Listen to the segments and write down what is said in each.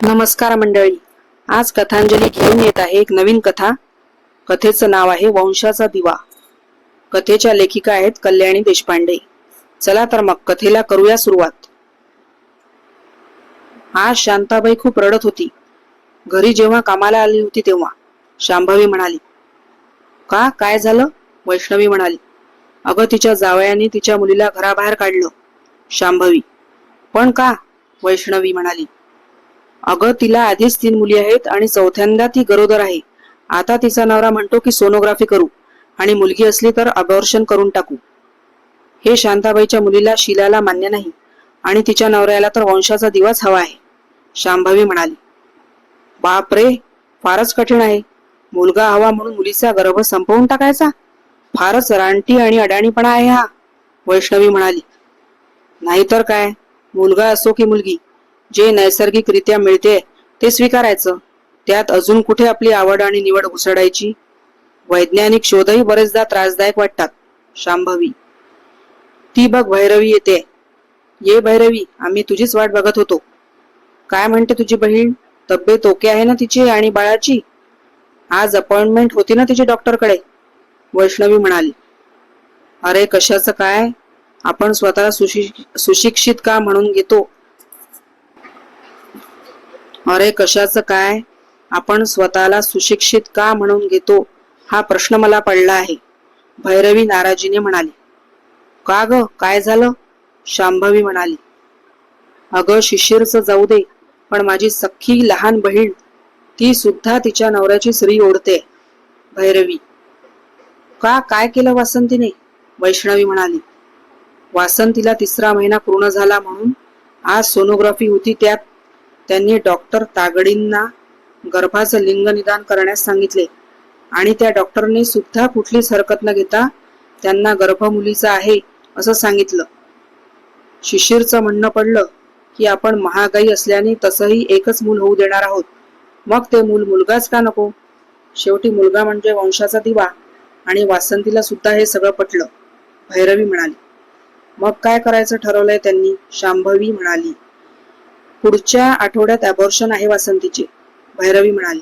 नमस्कार मंडळी. आज कथांजली घेऊन येत आहे एक नवीन कथा. कथेचं नाव आहे वंशाचा दिवा. कथेच्या लेखिका आहेत कल्याणी देशपांडे. चला तर मग कथेला करूया सुरुवात. आज शांताबाई खूप रडत होती. घरी जेव्हा कामाला आली होती तेव्हा शांभवी म्हणाली का? काय झालं? वैष्णवी म्हणाली अगं तिच्या जावयाने तिच्या मुलीला घराबाहेर काढलं. शांभवी पण का? वैष्णवी म्हणाली अगं तिला आधीच तीन मुली आहेत आणि चौथ्यांदा ती गरोदर आहे. आता तिचा नवरा म्हणतो की सोनोग्राफी करू आणि मुलगी असली तर अबॉर्शन करून टाकू. हे शांताबाईच्या मुलीला शिलाला मान्य नाही आणि तिच्या नवऱ्याला तर वंशाचा दिवाच हवा आहे शांभवी म्हणाली. बाप रे फारच कठीण आहे. मुलगा हवा म्हणून मुलीचा गर्भ संपवून टाकायचा? फारच रानटी आणि अडाणीपणा आहे हा वैष्णवी म्हणाली. नाहीतर काय मुलगा असो की मुलगी जे नैसर्गिकरित्या मिळते ते स्वीकारायचं. त्यात अजून कुठे आपली आवड आणि निवड घुसडायची वैज्ञानिक शोधही बरेचदा त्रासदायक वाटतात. शांभवी. ती बघ भैरवी येते. ये भैरवी आम्ही तुझीच वाट बघत होतो. काय म्हणते तुझी बहीण? तब्येत ओके आहे ना तिची आणि बाळाची? आज अपॉइंटमेंट होती ना तिची डॉक्टरकडे? वैष्णवी म्हणाली. अरे कशाचं काय? आपण स्वतःला सुशिक्षित का म्हणून घेतो? अरे कशाचं काय? आपण स्वतःला सुशिक्षित का म्हणून घेतो? हा प्रश्न मला पडला आहे. भैरवी नाराजीने म्हणाली. का ग? काय झालं? शांभवी म्हणाली. अगं शिशिरचं जाऊ दे पण माझी सख्खी लहान बहीण ती सुद्धा तिच्या नवऱ्याची स्त्री ओढते. भैरवी. का? काय केलं वासंतीने? वैष्णवी म्हणाली. वासंतीला तिसरा महिना पूर्ण झाला म्हणून आज सोनोग्राफी होती त्यात. त्यांनी डॉक्टर तागडींना गर्भाचं लिंग निदान करण्यास सांगितले. आणि त्या डॉक्टरने सुद्धा कुठलीच हरकत न घेता त्यांना गर्भ मुलीचा आहे असं सांगितलं. शिशिरचं म्हणणं पडलं की आपण महागाई असल्याने तसंही एकच मूल होऊ देणार आहोत. मग ते मूल मुलगाच का नको? शेवटी मुलगा म्हणजे वंशाचा दिवा आणि वासंतीला सुद्धा हे सगळं पटलं. भैरवी म्हणाली मग काय करायचं ठरवलंय त्यांनी? शांभवी म्हणाली पुढच्या आठवड्यात अबॉर्शन आहे वासंतीची. भैरवी म्हणाली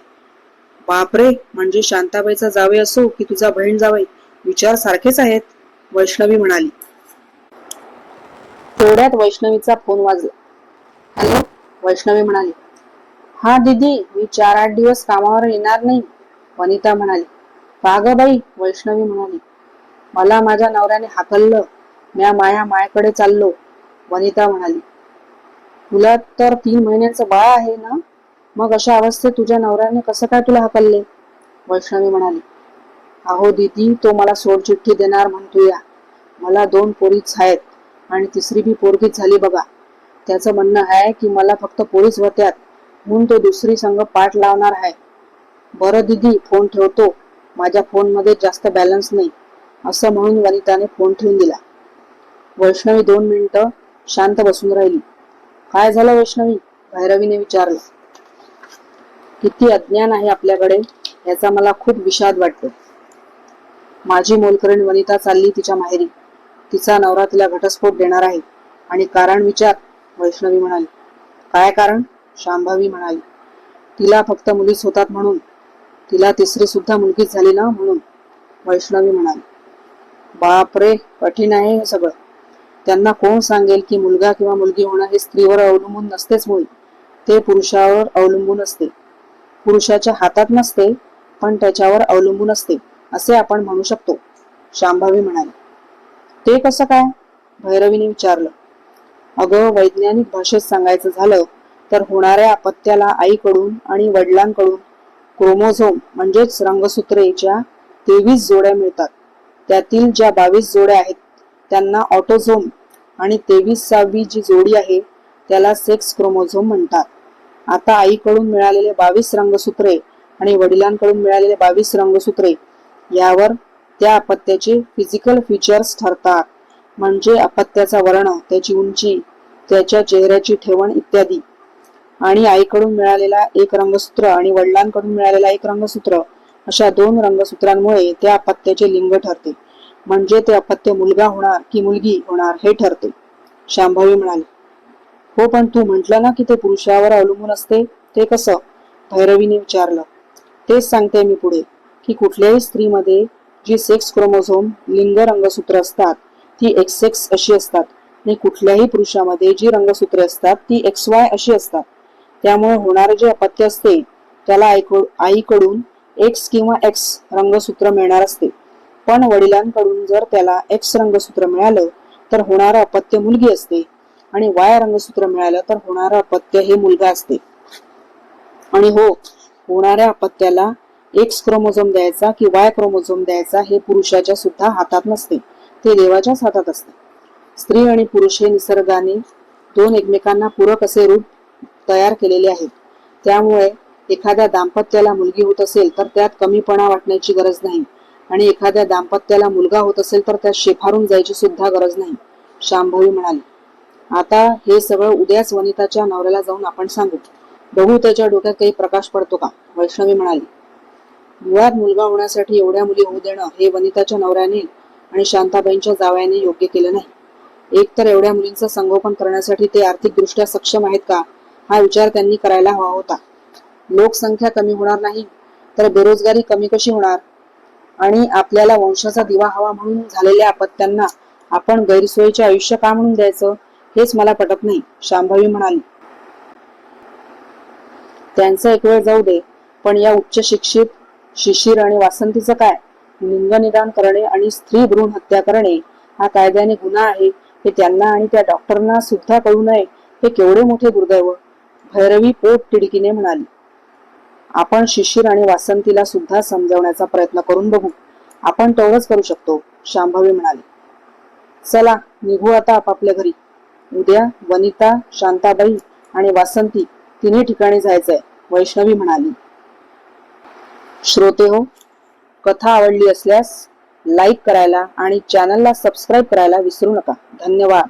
बापरे म्हणजे शांताबाईचा जावे असो की तुझा बहीण जावे विचार सारखेच आहेत वैष्णवी म्हणाली. तेवढ्यात वैष्णवीचा फोन वाजला. हॅलो वैष्णवी म्हणाली हा दीदी मी चार आठ दिवस कामावर येणार नाही वनिता म्हणाली. का ग बाई वैष्णवी म्हणाली मला माझ्या नवऱ्याने हाकललं म्या माया मायाकडे चाललो वनिता म्हणाली. तुला तर तीन महिन्यांचं बाळ आहे ना? मग अशा अवस्थेत तुझ्या नवऱ्याने कसं काय तुला हकलले? वैष्णवी म्हणाली अहो दीदी तो मला सोडचिठ्ठी देणार म्हणतो या. मला दोन पोरीच आहेत आणि तिसरी बी पोरगीच झाली बघा. त्याचं म्हणणं आहे की मला फक्त पोळीच होत्यात म्हणून तो दुसरी संघ पाठ लावणार आहे. बरं दीदी फोन ठेवतो. माझ्या फोनमध्ये जास्त बॅलन्स नाही. असं म्हणून वनिताने फोन ठेवून दिला. वैष्णवी दोन मिनिटं शांत बसून राहिली. काय झालं वैष्णवी? भैरवीने विचारलं किती अज्ञान आहे आपल्याकडे? याचा मला खूप विषाद वाटतो. माझी मोलकरीण वनिता चालली तिच्या माहेरी. तिचा नवरा तिला घटस्फोट देणार आहे. आणि कारण विचार वैष्णवी म्हणाली. काय कारण? शांभवी म्हणाली. तिला फक्त मुलीच होतात म्हणून. तिला तिसरी सुद्धा मुलगीच झाली ना म्हणून. वैष्णवी म्हणाली. बापरे! कठीण आहे हे सगळं. त्यांना कोण सांगेल की मुलगा किंवा मुलगी होणं हे स्त्रीवर अवलंबून नसतेच मुळी ते पुरुषावर अवलंबून असते. पुरुषाच्या हातात नसते पण त्याच्यावर अवलंबून असते असे आपण म्हणू शकतो. शांभावी म्हणाले. ते कसं काय? भैरवीने विचारलं. अगं वैज्ञानिक भाषेत सांगायचं झालं तर होणाऱ्या अपत्याला आईकडून आणि वडिलांकडून क्रोमोझोम म्हणजेच रंगसूत्रेच्या तेवीस जोड्या मिळतात. त्यातील ज्या बावीस जोड्या आहेत त्यांना ऑटोझोम आणि तेवीसावी जी जोडी आहे त्याला सेक्स क्रोमोझोम म्हणतात. आता आईकडून मिळालेले बावीस रंगसूत्रे आणि वडिलांकडून मिळालेले बावीस रंगसूत्रे यावर त्या अपत्याचे फिजिकल फीचर्स ठरतात. म्हणजे अपत्याचा वर्ण त्याची उंची त्याच्या चेहऱ्याची ठेवण इत्यादी. आणि आईकडून मिळालेला एक रंगसूत्र आणि वडिलांकडून मिळालेला एक रंगसूत्र अशा दोन रंगसूत्रांमुळे त्या अपत्याचे लिंग ठरते. म्हणजे ते अपत्य मुलगा होणार की मुलगी होणार हे ठरते. शांभवी म्हणाली. हो पण तू म्हटलं ना की ते पुरुषावर अवलंबून असते ते कसं? भैरवीने विचारलं. तेच सांगते मी पुढे की कुठल्याही स्त्रीमध्ये जी सेक्स क्रोमोझोम लिंग रंगसूत्र असतात ती एक्स अशी असतात. आणि कुठल्याही पुरुषामध्ये जी रंगसूत्रे असतात ती एक्स वाय अशी असतात. त्यामुळे होणारे जे अपत्य असते त्याला आईकडून आईकडून एक्स किंवा एक्स रंगसूत्र मिळणार असते. पण वडिलांकडून जर त्याला एक्स रंगसूत्र मिळालं तर होणारं अपत्य मुलगी असते. आणि वाय रंगसूत्र मिळालं तर होणारं अपत्य हे मुलगा असते. आणि हो होणाऱ्या अपत्याला एक्स क्रोमोझोम द्यायचा की वाय क्रोमोझोम द्यायचा हे पुरुषाच्या सुद्धा हातात नसते. ते देवाच्याच हातात असते. स्त्री आणि पुरुष हे निसर्गाने दोन एकमेकांना पूरक असे रूप तयार केलेले आहेत. त्यामुळे एखाद्या दाम्पत्याला मुलगी होत असेल तर त्यात कमीपणा वाटण्याची गरज नाही. आणि एखाद्या दाम्पत्याला मुलगा होत असेल तर त्यात शेफारून जायची सुद्धा गरज नाही शांभवी म्हणाली. आता हे सगळं उद्याच वनिताच्या नवऱ्याला जाऊन आपण सांगू. बघू त्याच्या डोक्यात काही प्रकाश पडतो का? वैष्णवी म्हणाली. मुळात मुलगा होण्यासाठी एवढ्या मुली होऊ देणं हे वनिताच्या नवऱ्याने आणि शांताबाईंच्या जावयाने योग्य केलं नाही. एक तर एवढ्या मुलींचं संगोपन करण्यासाठी ते आर्थिकदृष्ट्या सक्षम आहेत का? हा विचार त्यांनी करायला हवा होता. लोकसंख्या कमी होणार नाही तर बेरोजगारी कमी कशी होणार? आणि आपल्याला वंशाचा दिवा हवा म्हणून झालेल्या अपत्यांना आपण गैरसोयीचे आयुष्य का म्हणून द्यायचं? हेच मला पटत नाही शांभवी म्हणाली. त्यांचं एक वेळ जाऊ दे पण या उच्च शिक्षित शिशिर आणि वासंतीचं काय? लिंगनिदान करणे आणि स्त्री भ्रूण हत्या करणे हा कायद्याने गुन्हा आहे हे त्यांना आणि त्या डॉक्टरना सुद्धा कळू नये हे केवढे मोठे दुर्दैव? भैरवी पोट तिडकीने म्हणाली. आपण शिशिर आणि वासंतीला सुद्धा समजावण्याचा प्रयत्न करून बघू. आपण तेवढंच करू शकतो शांभवी म्हणाली. चला निघू आता आपापल्या घरी. उद्या वनिता शांताबाई आणि वासंती तिन्ही ठिकाणी जायचंय वैष्णवी म्हणाली. श्रोते हो कथा आवडली असल्यास लाईक करायला आणि चॅनलला सबस्क्राईब करायला विसरू नका. धन्यवाद.